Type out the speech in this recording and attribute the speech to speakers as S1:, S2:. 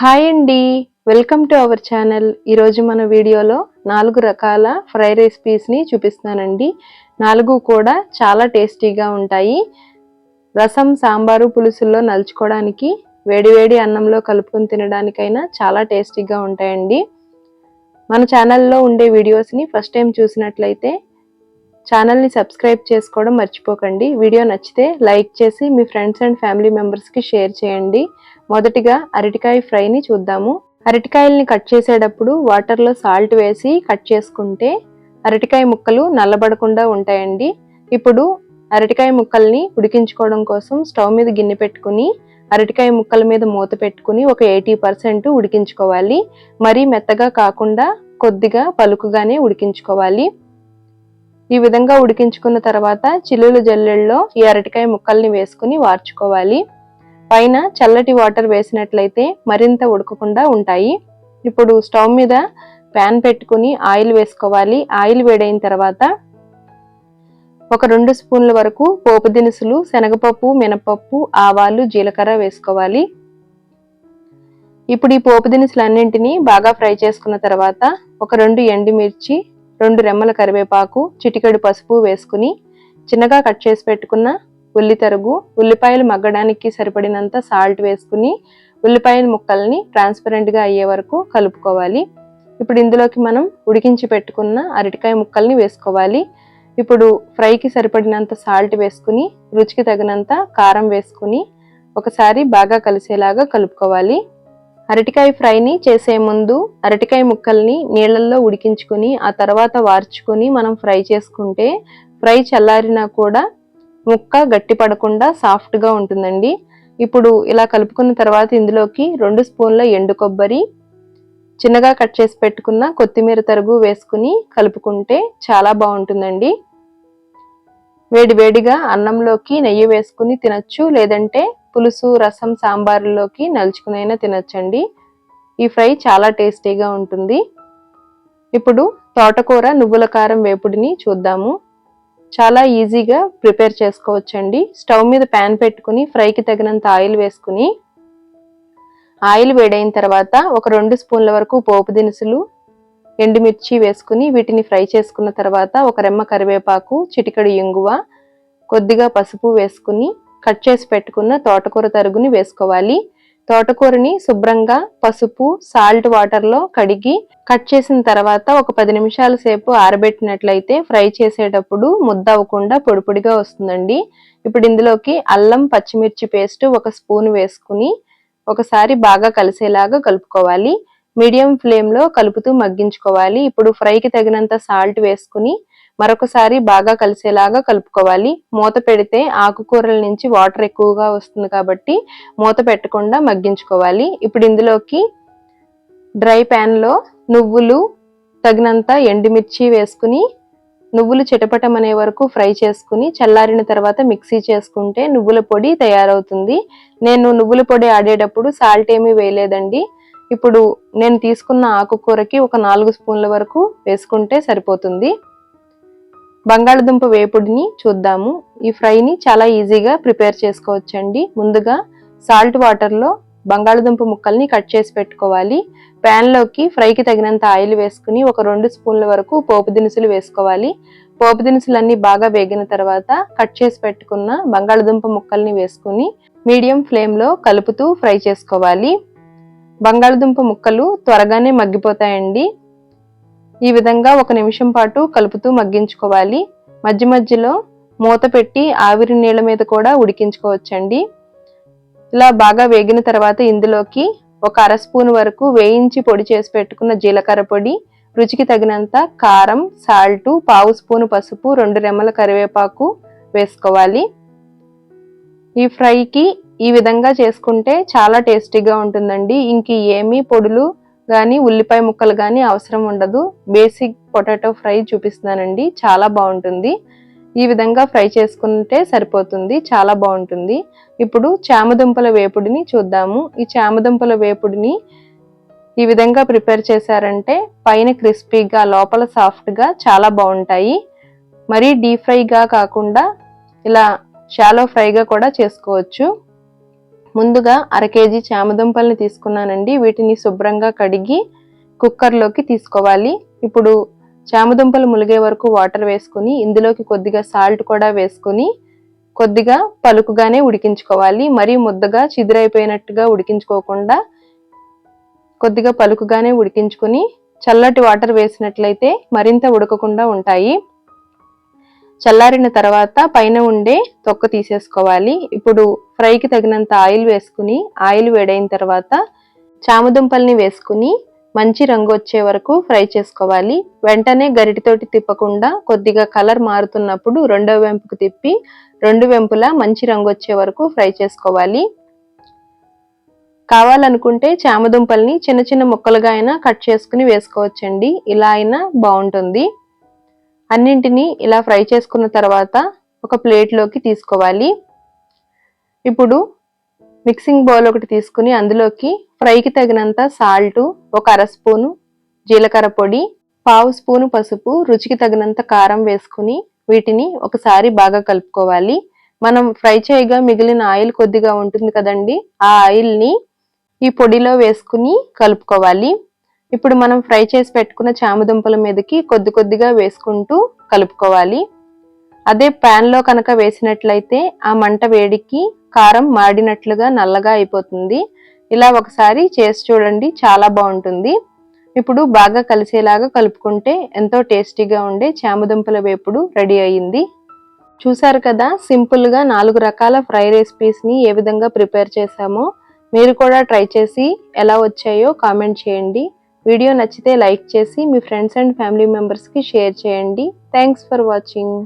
S1: Hi అండి. Welcome to our channel. ఈరోజు మన వీడియోలో నాలుగు రకాల ఫ్రై రెసిపీస్ని చూపిస్తున్నానండి. నాలుగు కూడా చాలా టేస్టీగా ఉంటాయి. రసం సాంబారు పులుసుల్లో నలుచుకోవడానికి వేడివేడి అన్నంలో కలుపుకొని తినడానికైనా చాలా టేస్టీగా ఉంటాయండి. మన ఛానల్లో ఉండే వీడియోస్ని ఫస్ట్ టైం చూసినట్లయితే ఛానల్ని సబ్స్క్రైబ్ చేసుకోవడం మర్చిపోకండి. వీడియో నచ్చితే లైక్ చేసి మీ ఫ్రెండ్స్ అండ్ ఫ్యామిలీ మెంబర్స్కి షేర్ చేయండి. మొదటిగా అరటికాయ ఫ్రైని చూద్దాము. అరటికాయల్ని కట్ చేసేటప్పుడు వాటర్లో సాల్ట్ వేసి కట్ చేసుకుంటే అరటికాయ ముక్కలు నల్లబడకుండా ఉంటాయండి. ఇప్పుడు అరటికాయ ముక్కల్ని ఉడికించుకోవడం కోసం స్టవ్ మీద గిన్నె పెట్టుకుని అరటికాయ ముక్కల మీద మూత పెట్టుకుని ఒక ఎయిటీ పర్సెంట్ ఉడికించుకోవాలి. మరీ మెత్తగా కాకుండా కొద్దిగా పలుకుగానే ఉడికించుకోవాలి. ఈ విధంగా ఉడికించుకున్న తర్వాత చిల్లులు జల్లెల్లో ఈ అరటికాయ ముక్కల్ని వేసుకుని వార్చుకోవాలి. పైన చల్లటి వాటర్ వేసినట్లయితే మరింత ఉడకకుండా ఉంటాయి. ఇప్పుడు స్టవ్ మీద ప్యాన్ పెట్టుకుని ఆయిల్ వేసుకోవాలి. ఆయిల్ వేడైన తర్వాత ఒక రెండు స్పూన్ల వరకు పోపు దినుసులు శనగపప్పు మినపప్పు ఆవాలు జీలకర్ర వేసుకోవాలి. ఇప్పుడు ఈ పోపు దినుసులు అన్నింటినీ బాగా ఫ్రై చేసుకున్న తర్వాత ఒక రెండు ఎండుమిర్చి రెండు రెమ్మల కరివేపాకు చిటికెడు పసుపు వేసుకుని చిన్నగా కట్ చేసి పెట్టుకున్న ఉల్లి తరుగు ఉల్లిపాయలు మగ్గడానికి సరిపడినంత సాల్ట్ వేసుకుని ఉల్లిపాయల ముక్కల్ని ట్రాన్స్పరెంట్గా అయ్యే వరకు కలుపుకోవాలి. ఇప్పుడు ఇందులోకి మనం ఉడికించి పెట్టుకున్న అరటికాయ ముక్కల్ని వేసుకోవాలి. ఇప్పుడు ఫ్రైకి సరిపడినంత సాల్ట్ వేసుకుని రుచికి తగినంత కారం వేసుకుని ఒకసారి బాగా కలిసేలాగా కలుపుకోవాలి. అరటికాయ ఫ్రైని చేసే ముందు అరటికాయ ముక్కల్ని నీళ్ళల్లో ఉడికించుకొని ఆ తర్వాత వార్చుకొని మనం ఫ్రై చేసుకుంటే ఫ్రై చల్లారినా కూడా ముక్క గట్టి పడకుండా సాఫ్ట్గా ఉంటుందండి. ఇప్పుడు ఇలా కలుపుకున్న తర్వాత ఇందులోకి రెండు స్పూన్ల ఎండు కొబ్బరి చిన్నగా కట్ చేసి పెట్టుకున్న కొత్తిమీర తరుగు వేసుకుని కలుపుకుంటే చాలా బాగుంటుందండి. వేడి వేడిగా అన్నంలోకి నెయ్యి వేసుకుని తినచ్చు లేదంటే పులుసు రసం సాంబార్లోకి నలుచుకునైనా తినచ్చండి. ఈ ఫ్రై చాలా టేస్టీగా ఉంటుంది. ఇప్పుడు తోటకూర నువ్వుల కారం వేపుడిని చూద్దాము. చాలా ఈజీగా ప్రిపేర్ చేసుకోవచ్చండి. స్టవ్ మీద ప్యాన్ పెట్టుకుని ఫ్రైకి తగినంత ఆయిల్ వేసుకుని ఆయిల్ వేడైన తర్వాత ఒక రెండు స్పూన్ల వరకు పోపు దినుసులు ఎండుమిర్చి వేసుకుని వీటిని ఫ్రై చేసుకున్న తర్వాత ఒక రెమ్మ కరివేపాకు చిటికడు ఇంగువ కొద్దిగా పసుపు వేసుకుని కట్ చేసి పెట్టుకున్న తోటకూర తరుగుని వేసుకోవాలి. తోటకూరని శుభ్రంగా పసుపు సాల్ట్ వాటర్లో కడిగి కట్ చేసిన తర్వాత ఒక పది నిమిషాల సేపు ఆరబెట్టినట్లయితే ఫ్రై చేసేటప్పుడు ముద్ద అవ్వకుండా పొడిపొడిగా వస్తుందండి. ఇప్పుడు ఇందులోకి అల్లం పచ్చిమిర్చి పేస్ట్ ఒక స్పూన్ వేసుకుని ఒకసారి బాగా కలిసేలాగా కలుపుకోవాలి. మీడియం ఫ్లేమ్లో కలుపుతూ మగ్గించుకోవాలి. ఇప్పుడు ఫ్రైకి తగినంత సాల్ట్ వేసుకుని మరొకసారి బాగా కలిసేలాగా కలుపుకోవాలి. మూత పెడితే ఆకుకూరల నుంచి వాటర్ ఎక్కువగా వస్తుంది కాబట్టి మూత పెట్టకుండా మగ్గించుకోవాలి. ఇప్పుడు ఇందులోకి డ్రై ప్యాన్లో నువ్వులు తగినంత ఎండుమిర్చి వేసుకుని నువ్వులు చిటపటం అనే వరకు ఫ్రై చేసుకుని చల్లారిన తర్వాత మిక్సీ చేసుకుంటే నువ్వుల పొడి తయారవుతుంది. నేను నువ్వుల పొడి ఆడేటప్పుడు సాల్ట్ ఏమీ వేయలేదండి. ఇప్పుడు నేను తీసుకున్న ఆకుకూరకి ఒక నాలుగు స్పూన్ల వరకు వేసుకుంటే సరిపోతుంది. బంగాళదుంప వేపుడిని చూద్దాము. ఈ ఫ్రైని చాలా ఈజీగా ప్రిపేర్ చేసుకోవచ్చండి. ముందుగా సాల్ట్ వాటర్లో బంగాళదుంప ముక్కల్ని కట్ చేసి పెట్టుకోవాలి. ప్యాన్లోకి ఫ్రైకి తగినంత ఆయిల్ వేసుకుని ఒక రెండు స్పూన్ల వరకు పోపు దినుసులు వేసుకోవాలి. పోపు దినుసులన్నీ బాగా వేగిన తర్వాత కట్ చేసి పెట్టుకున్న బంగాళదుంప ముక్కల్ని వేసుకుని మీడియం ఫ్లేమ్లో కలుపుతూ ఫ్రై చేసుకోవాలి. బంగాళదుంప ముక్కలు త్వరగానే మగ్గిపోతాయండి. ఈ విధంగా ఒక నిమిషం పాటు కలుపుతూ మగ్గించుకోవాలి. మధ్య మధ్యలో మూత పెట్టి ఆవిరి నీళ్ళ మీద కూడా ఉడికించుకోవచ్చండి. ఇలా బాగా వేగిన తర్వాత ఇందులోకి ఒక అర స్పూన్ వరకు వేయించి పొడి చేసి పెట్టుకున్న జీలకర్ర పొడి రుచికి తగినంత కారం సాల్టు పావు స్పూను పసుపు రెండు రెమ్మల కరివేపాకు వేసుకోవాలి. ఈ ఫ్రైకి ఈ విధంగా చేసుకుంటే చాలా టేస్టీగా ఉంటుందండి. ఇంక ఏమీ పొడులు కానీ ఉల్లిపాయ ముక్కలు కానీ అవసరం ఉండదు. బేసిక్ పొటాటో ఫ్రై చూపిస్తున్నానండి. చాలా బాగుంటుంది. ఈ విధంగా ఫ్రై చేసుకుంటే సరిపోతుంది. చాలా బాగుంటుంది. ఇప్పుడు చామదుంపల వేపుడిని చూద్దాము. ఈ చామదుంపల వేపుడిని ఈ విధంగా ప్రిపేర్ చేశారంటే పైన క్రిస్పీగా లోపల సాఫ్ట్గా చాలా బాగుంటాయి. మరీ డీప్ ఫ్రైగా కాకుండా ఇలా షాలో ఫ్రైగా కూడా చేసుకోవచ్చు. ముందుగా అర కేజీ చామదుంపల్ని తీసుకున్నానండి. వీటిని శుభ్రంగా కడిగి కుక్కర్లోకి తీసుకోవాలి. ఇప్పుడు చామదుంపలు ములిగే వరకు వాటర్ వేసుకుని ఇందులోకి కొద్దిగా సాల్ట్ కూడా వేసుకుని కొద్దిగా పలుకుగానే ఉడికించుకోవాలి. మరీ ముద్దగా చిదిరైపోయినట్టుగా ఉడికించుకోకుండా కొద్దిగా పలుకుగానే ఉడికించుకుని చల్లటి వాటర్ వేసినట్లయితే మరింత ఉడకకుండా ఉంటాయి. చల్లారిన తర్వాత పైన ఉండే తొక్క తీసేసుకోవాలి. ఇప్పుడు ఫ్రైకి తగినంత ఆయిల్ వేసుకుని ఆయిల్ వేడైన తర్వాత చామదుంపల్ని వేసుకుని మంచి రంగు వచ్చే వరకు ఫ్రై చేసుకోవాలి. వెంటనే గరిటితోటి తిప్పకుండా కొద్దిగా కలర్ మారుతున్నప్పుడు రెండో వెంపుకు తిప్పి రెండు వెంపులా మంచి రంగు వచ్చే వరకు ఫ్రై చేసుకోవాలి. కావాలనుకుంటే చామదుంపల్ని చిన్న చిన్న ముక్కలుగా అయినా కట్ చేసుకుని వేసుకోవచ్చండి. ఇలా అయినా బాగుంటుంది. అన్నింటినీ ఇలా ఫ్రై చేసుకున్న తర్వాత ఒక ప్లేట్లోకి తీసుకోవాలి. ఇప్పుడు మిక్సింగ్ బౌల్ ఒకటి తీసుకుని అందులోకి ఫ్రైకి తగినంత సాల్ట్ ఒక అర స్పూను జీలకర్ర పొడి పావు స్పూను పసుపు రుచికి తగినంత కారం వేసుకుని వీటిని ఒకసారి బాగా కలుపుకోవాలి. మనం ఫ్రై చేయగా మిగిలిన ఆయిల్ కొద్దిగా ఉంటుంది కదండి ఆ ఆయిల్ని ఈ పొడిలో వేసుకుని కలుపుకోవాలి. ఇప్పుడు మనం ఫ్రై చేసి పెట్టుకున్న చామదుంపల మీదకి కొద్ది కొద్దిగా వేసుకుంటూ కలుపుకోవాలి. అదే ప్యాన్లో కనుక వేసినట్లయితే ఆ మంట వేడికి కారం మాడినట్లుగా నల్లగా అయిపోతుంది. ఇలా ఒకసారి చేసి చూడండి చాలా బాగుంటుంది. ఇప్పుడు బాగా కలిసేలాగా కలుపుకుంటే ఎంతో టేస్టీగా ఉండే చామదుంపల వేపుడు రెడీ అయ్యింది. చూసారు కదా సింపుల్గా నాలుగు రకాల ఫ్రై రెసిపీస్ని ఏ విధంగా ప్రిపేర్ చేశామో మీరు కూడా ట్రై చేసి ఎలా వచ్చాయో కామెంట్ చేయండి. వీడియో నచ్చితే లైక్ చేసి మీ ఫ్రెండ్స్ అండ్ ఫ్యామిలీ మెంబర్స్కి షేర్ చేయండి. Thanks for watching.